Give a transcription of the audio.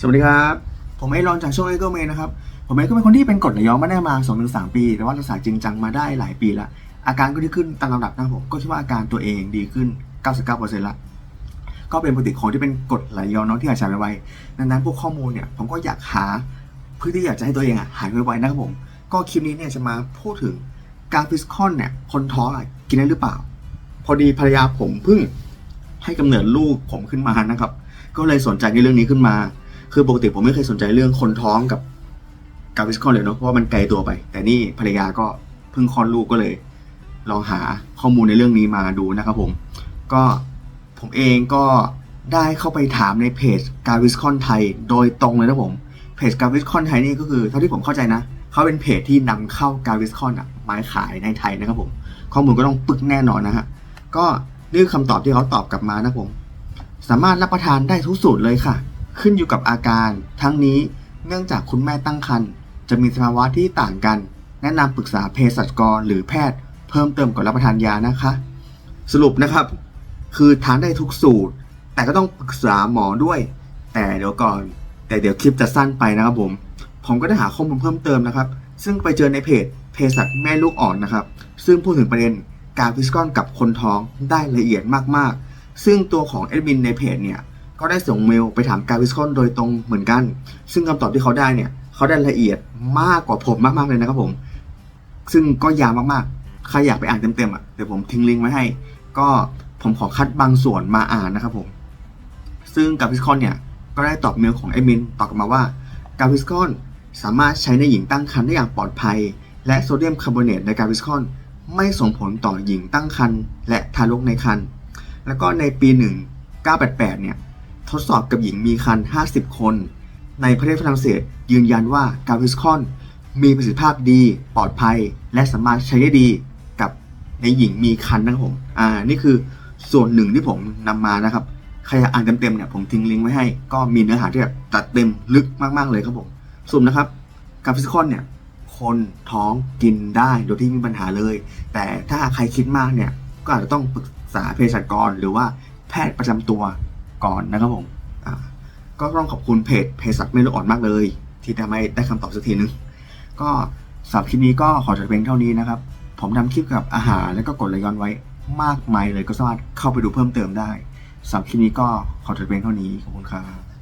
สวัสดีครับ ผมไอรอนจากช่องเอเกอร์เมนนะครับ ผมเองก็เป็นคนที่เป็นกรดไหลย้อนมาได้มา2อถึงสปี แต่ว่ารักษาจริงจังมาได้หลายปีละอาการก็ดีขึ้นตามลำดับนะครับผมก็คิดว่าอาการตัวเองดีขึ้น 99%ละก็เป็นปกติของที่เป็นกรดไหลย้อนเน้องที่หายใจไวๆดังนั้นพวกข้อมูลเนี่ยผมก็อยากหาเพื่อที่อยากจะให้ตัวเองอะหายไวๆนะครับผม ก็คลิปนี้เนี่ยจะมาพูดถึงการฟิสคอนเนี่ยคนท้องอะกินได้หรือเปล่า พอดีภรรยาผมเพิ่งให้กำเนิดลูกผมขึ้นมานะครับ ก็เลยสนใจในเรื่องนี้ขึ้นมา คือปกติผมไม่เคยสนใจเรื่องคนท้องกับกาฟิสคอนเลยเนาะเพราะว่ามันไกลตัวไป แต่นี่ภรรยาก็เพิ่งคลอดลูกก็เลย ลองหาข้อมูลในเรื่องนี้มาดูนะครับผม ก็ผมเองก็ได้เข้าไปถามในเพจกาวิสคอนไทยโดยตรงเลยนะผมเพจกาวิสคอนไทยนี่ก็คือเท่าที่ผมเข้าใจนะเขาเป็นเพจที่นำเข้ากาวิสคอนอะมาขายในไทยนะครับผมข้อมูลก็ต้องปึกแน่นอนนะฮะก็นี่คือคำตอบที่เขาตอบกลับมานะผม สามารถรับประทานได้ทุกสูตรเลยค่ะ ขึ้นอยู่กับอาการ ทั้งนี้เนื่องจากคุณแม่ตั้งครรภ์จะมีสภาวะที่ต่างกัน แนะนำปรึกษาเภสัชกรหรือแพทย์ เพิ่มเติมก่อนรับประทานยานะคะ สรุปนะครับ คือทานได้ทุกสูตร แต่ก็ต้องปรึกษาหมอด้วย แต่เดี๋ยวก่อน แต่เดี๋ยวคลิปจะสั้นไปนะครับผมผมก็ได้หาข้อมูลเพิ่มเติมนะครับ ซึ่งไปเจอในเพจเภสัชแม่ลูกอ่อนนะครับ ซึ่งพูดถึงประเด็นการฟิสกอนกับคนท้องได้ละเอียดมากๆ ซึ่งตัวของแอดมินในเพจเนี่ย ก็ได้ส่งเมลไปถามการวิสคอนโดยตรงเหมือนกัน ซึ่งคำตอบที่เขาได้เนี่ย เขาได้ละเอียดมากกว่าผมมากๆเลยนะครับผม ซึ่งก็ยาวมากๆ ใครอยากไปอ่านเต็มๆอะ เดี๋ยวผมทิ้งลิงก์ไว้ให้ ก็ผมขอคัดบางส่วนมาอ่านนะครับผม ซึ่งกาวิสคอนเนี่ย ก็ได้ตอบเมลของแอมินตอบกลับมาว่ากาวิสคอนสามารถใช้ในหญิงตั้งครรภ์ได้อย่างปลอดภัย และโซเดียมคาร์บอเนตในกาวิสคอนไม่ส่งผลต่อหญิงตั้งครรภ์และทารกในครรภ์แล้วก็ในปี 1988 เนี่ย ดสอบกับหญิงมีครรภ์50 คน ในประเทศฝรั่งเศสยืนยันว่ากาวิสคอนมีประสิทธิภาพดีปลอดภัย และสามารถใช้ได้ดีกับในหญิงมีครรภ์นะครับผม อ่า นี่คือส่วนหนึ่งที่ผมนำมานะครับ ใครอยากอ่านเต็มๆเนี่ยผมทิ้งลิงก์ไว้ให้ ก็มีเนื้อหาที่แบบตัดเต็มลึกมากๆเลยครับผมสรุปนะครับกาฟิสคอนเนี่ย คนท้องกินได้โดยที่ไม่มีปัญหาเลย แต่ถ้าใครคิดมากเนี่ย ก็อาจจะต้องปรึกษาเภสัชกรหรือว่าแพทย์ประจำตัว ก่อนนะครับผมก็ต้องขอบคุณเพจเพจสักไม่รู้อ่อนมากเลย ที่ทำให้ได้คำตอบสักทีนึง ก็สำหรับคลิปนี้ก็ขอจบเพียงเท่านี้นะครับ ผมทำคลิปกับอาหารแล้วก็กดไหลย้อนไว้มากมายเลยก็สามารถเข้าไปดูเพิ่มเติมได้สำหรับคลิปนี้ก็ขอจบเพียงเท่านี้ขอบคุณครับ